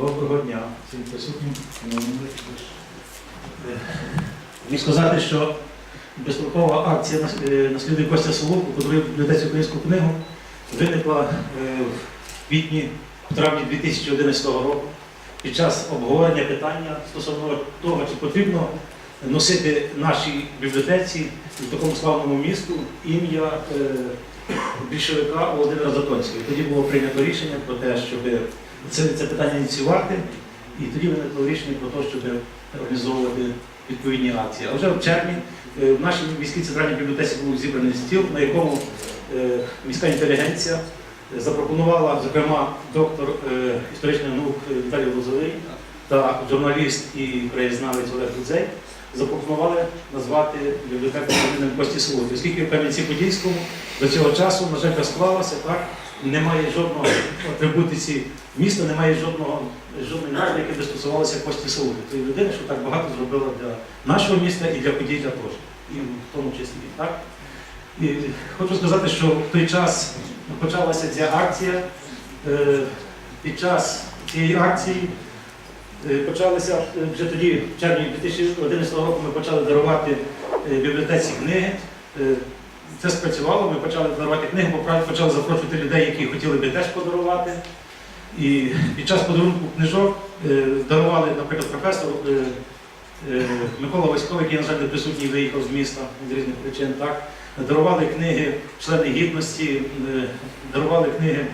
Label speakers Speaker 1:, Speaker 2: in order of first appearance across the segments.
Speaker 1: Доброго дня всім присутнім. Міг сказати, що безстрокова акція «Нас- е, наслідує Костя Соловку, подарує бібліотеці українську книгу, виникла е, в квітні, в травні 2011 року під час обговорення питання стосовно того, чи потрібно носити нашій бібліотеці в такому славному місту ім'я е, більшовика Володимира Затонського. Тоді було прийнято рішення про те, щоб це, це питання ініціювати, і тоді виникло рішення про те, щоб організовувати відповідні акції. А вже в червні е, в нашій міській центральній бібліотеці був зібраний стіл, на якому е, міська інтелігенція запропонувала, зокрема, доктор е, історичних наук Віталій Лозовий та журналіст і краєзнавець Олег Гудзей запропонували назвати бібліотеку Кості Солоді. Оскільки в Кам'янці-Подільському до цього часу, на жаль, так склалося, так, немає жодного атрибутиці міста, немає жодного, жодної назви, яка би стосувалася Кості Солоді. Тої людини, що так багато зробила для нашого міста і для Поділля теж, і в тому числі. Так? І хочу сказати, що в той час почалася ця акція. Е, Під час цієї акції е, почалися е, вже тоді, в червні 2011 року, ми почали дарувати бібліотеці книги. Це спрацювало, ми почали дарувати книги, почали запрошувати людей, які хотіли би теж подарувати. І під час подарунку книжок е, дарували, наприклад, професор е, е, Микола Васьков, який, на жаль, не присутній, виїхав з міста з різних причин. Так? Дарували книги члени гідності, дарували книги,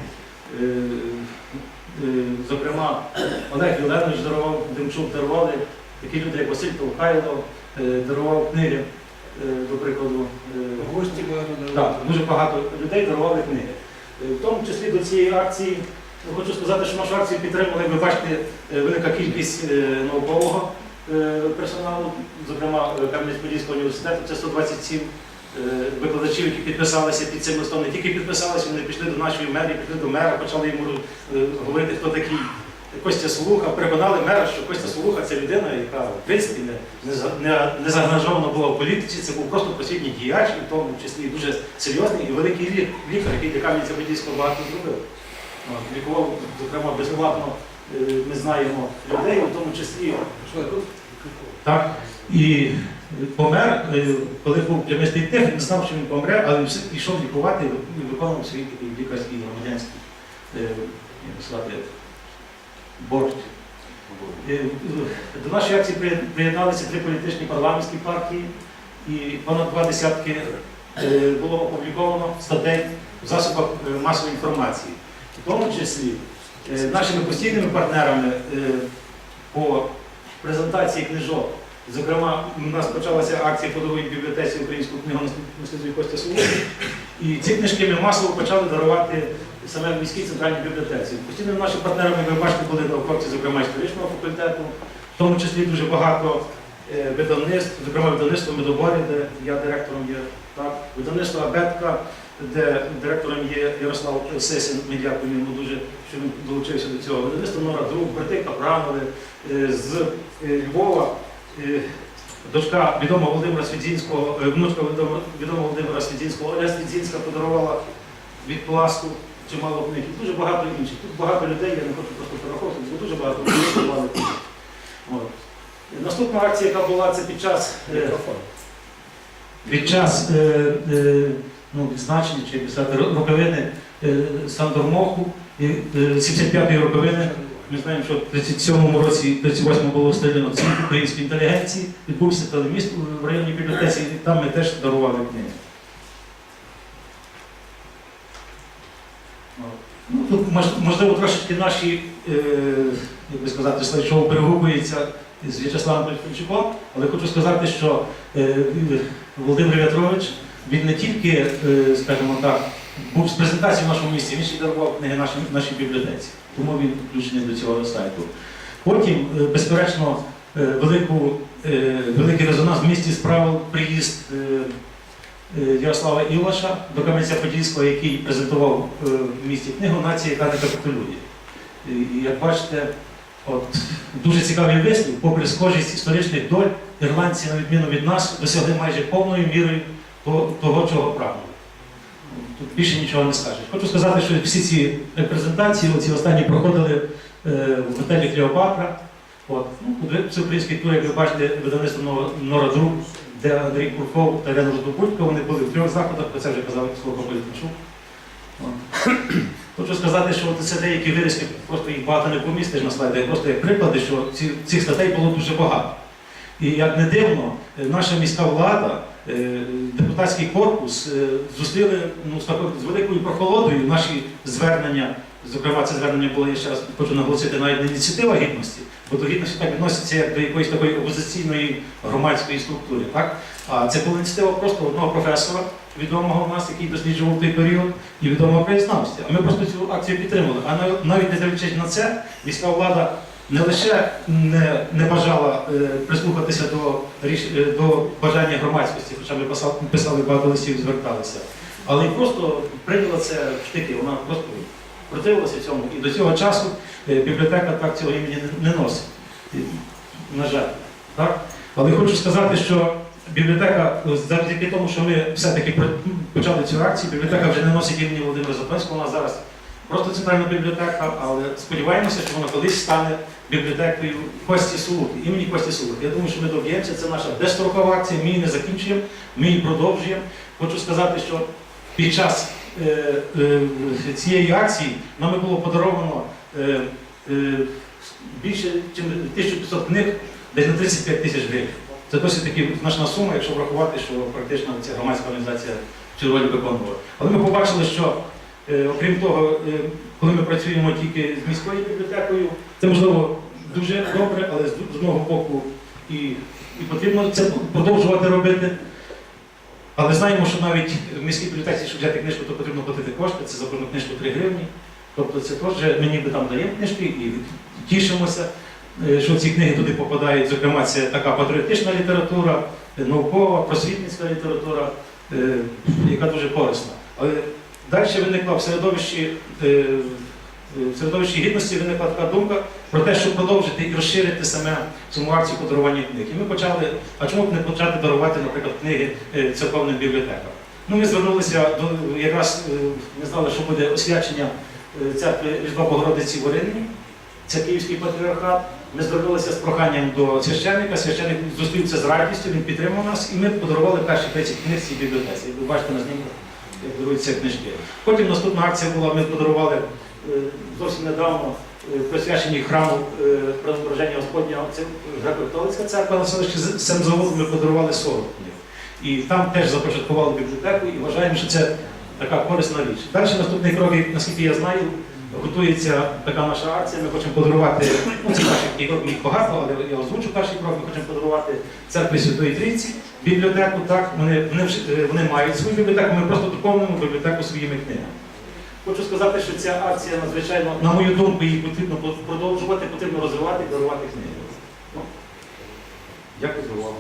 Speaker 1: зокрема, Олег Єленович дарував, Демчук дарували, такі люди, як Василь Толкайло, дарував книги, до прикладу. е,
Speaker 2: Гості
Speaker 1: так, дуже багато людей дарували книги. Е, В тому числі до цієї акції ну, хочу сказати, що нашу акцію підтримали, ви бачите, е, велика кількість е, наукового е, персоналу, зокрема е, Кам'янець-Подільського університету, це 127 е, викладачів, які підписалися під цим листом. Не тільки підписалися, вони пішли до нашої мерії, пішли до мера, почали йому е, говорити, хто такий. Костя Солуха, переконали мера, що Костя Солуха це людина, яка в принципі не, не, не, не заангажована була в політиці, це був просто просвітній діяч, і в тому числі дуже серйозний і великий лі- лікар, який для Кам'янця-Подільського багато зробив. Лікував, зокрема, безплатно, е, ми знаємо людей, в тому числі так, і помер, е, коли був прямистий тих, він знав, що він помре, але він все пішов лікувати і виконував свій такий лікарський громадянський борг. Е, До нашої акції приєдналися три політичні парламентські партії і понад два десятки е, було опубліковано статей в засобах е, масової інформації. В тому числі нашими постійними партнерами по презентації книжок. Зокрема, у нас почалася акція подової бібліотеці українську книгу наслідує Костя Соловки. І ці книжки ми масово почали дарувати саме в міській центральній бібліотеці. Постійними нашими партнерами ви бачите, були науковці, зокрема історичного факультету, в тому числі дуже багато е, видавництв, зокрема видавництво Медоборі, де я директором є, так, видавництво Абетка, де директором є Ярослав Сесін, ми дякуємо йому дуже, що він долучився до цього. Видавництво Нора Друг, брати Капранови е, з е, Львова. Дочка відомого Володимира Свідзінського, внучка відомо- відомого Володимира Свідзінського, Оля Свідзінська подарувала від пласту чимало книг. І дуже багато інших. Тут багато людей, я не хочу просто перераховувати, бо дуже багато людей. Наступна акція, яка була, це під час е, під час е, е, ну, відзначення чи ро- роковини е, Сандормоху, е, 75-ї роковини. Ми знаємо, що в 37-му році, 38-му було стріляно ціль української інтелігенції, відбувся телеміст в районній бібліотеці, і там ми теж дарували книги. Ну, тут можливо трошечки наші, е, як би сказати, слайд-шоу перегукується з В'ячеславом Пельфончуком, але хочу сказати, що е, Володимир В'ятрович, він не тільки, е, скажімо так, був з презентацією в нашому місті, він ще дарував книги нашій, нашій бібліотеці. Тому він включений до цього сайту. Потім, е, безперечно, велику, великий резонанс в місті справив приїзд Ярослава Ілаша до Кам'янця-Подільського, який презентував е, в місті книгу Нація, яка не капітулює. І, як бачите, от, дуже цікавий вислів, попри схожість історичних доль, ірландці, на відміну від нас, досягли майже повною мірою того, чого прагнули. Тут більше нічого не скажеш. Хочу сказати, що всі ці репрезентації, ці останні проходили е, в готелі Клеопатра. От. Ну, це український тур, як ви бачите, видавництво «Нова- Нора Друг, де Андрій Курков та Ірина Жовтопутько, вони були в трьох заходах, про це вже казав Слава Політичук. Хочу сказати, що це деякі вирізки, просто їх багато не помістиш на слайдах, просто як приклади, що цих статей було дуже багато. І як не дивно, е, наша міська влада, е, депутатський корпус е, зустріли ну, з великою прохолодою наші звернення. Зокрема, це звернення було, я ще раз хочу наголосити, навіть не ініціатива гідності, бо до гідності так відноситься як до якоїсь такої опозиційної громадської структури. Так? А це була ініціатива просто одного професора, відомого в нас, який досліджував той період, і відомого краєзнавця. А ми просто цю акцію підтримали. А навіть не дивлячись на це, міська влада не лише не, не бажала е, прислухатися до, е, до бажання громадськості, хоча ми писали багато листів і зверталися, але й просто прийняла це в штики. Вона просто противилася цьому. І до цього часу е, бібліотека так цього імені не, носить. На жаль. Так? Але хочу сказати, що бібліотека, е, завдяки тому, що ми все-таки почали цю акцію, бібліотека вже не носить імені Володимира Запенського, вона зараз просто центральна бібліотека, але сподіваємося, що вона колись стане бібліотекою Кості Сулуки, імені Кості Сулуки. Я думаю, що ми доб'ємося, це наша безстрокова акція, ми її не закінчуємо, ми її продовжуємо. Хочу сказати, що під час цієї акції нами було подаровано е, е, більше, ніж 1500 книг, десь на 35 тисяч гривень. Це досить таки значна сума, якщо врахувати, що практично ця громадська організація цю роль виконувала. Але ми побачили, що е, окрім того, е, коли ми працюємо тільки з міською бібліотекою, це можливо дуже добре, але з одного боку і, і потрібно це продовжувати робити. Але знаємо, що навіть в міській бібліотеці, щоб взяти книжку, то потрібно платити кошти, це за кожну книжку 3 гривні. Тобто це теж ми ніби там даємо книжки і тішимося, е, що ці книги туди попадають. Зокрема, це така патріотична література, наукова, просвітницька література, е, яка дуже корисна. Але далі виникла в середовищі, е, в середовищі гідності виникла така думка про те, щоб продовжити і розширити саме цю акцію подарування книг. І ми почали, а чому б не почати дарувати, наприклад, книги е, церковним бібліотекам? Ну, ми звернулися до якраз е, ми знали, що буде освячення е, церкви Різдва Богородиці в Орині, це Київський патріархат. Ми звернулися з проханням до священника. Священник зустрівся з радістю, він підтримав нас, і ми подарували перші 30 книг цій бібліотеці. Ви бачите на знімку, як даруються книжки. Потім наступна акція була, ми подарували е, зовсім недавно е, присвячені храму е, Преображення Господнього, це греко-католицька церква на селищі Семзаводу, ми подарували 40 книг. І там теж започаткували бібліотеку і вважаємо, що це така корисна річ. Далі наступний крок, наскільки я знаю, готується така наша акція. Ми хочемо подарувати, ну це перший крок їх багато, але я озвучу перший крок, ми хочемо подарувати церкві Святої Трійці бібліотеку. Так, вони, вони, е, вони мають свою бібліотеку, ми просто доповнимо бібліотеку своїми книгами. Хочу сказати, що ця акція надзвичайно, на мою думку, її потрібно продовжувати, потрібно розвивати і дарувати книги. Ну, Дякую за увагу.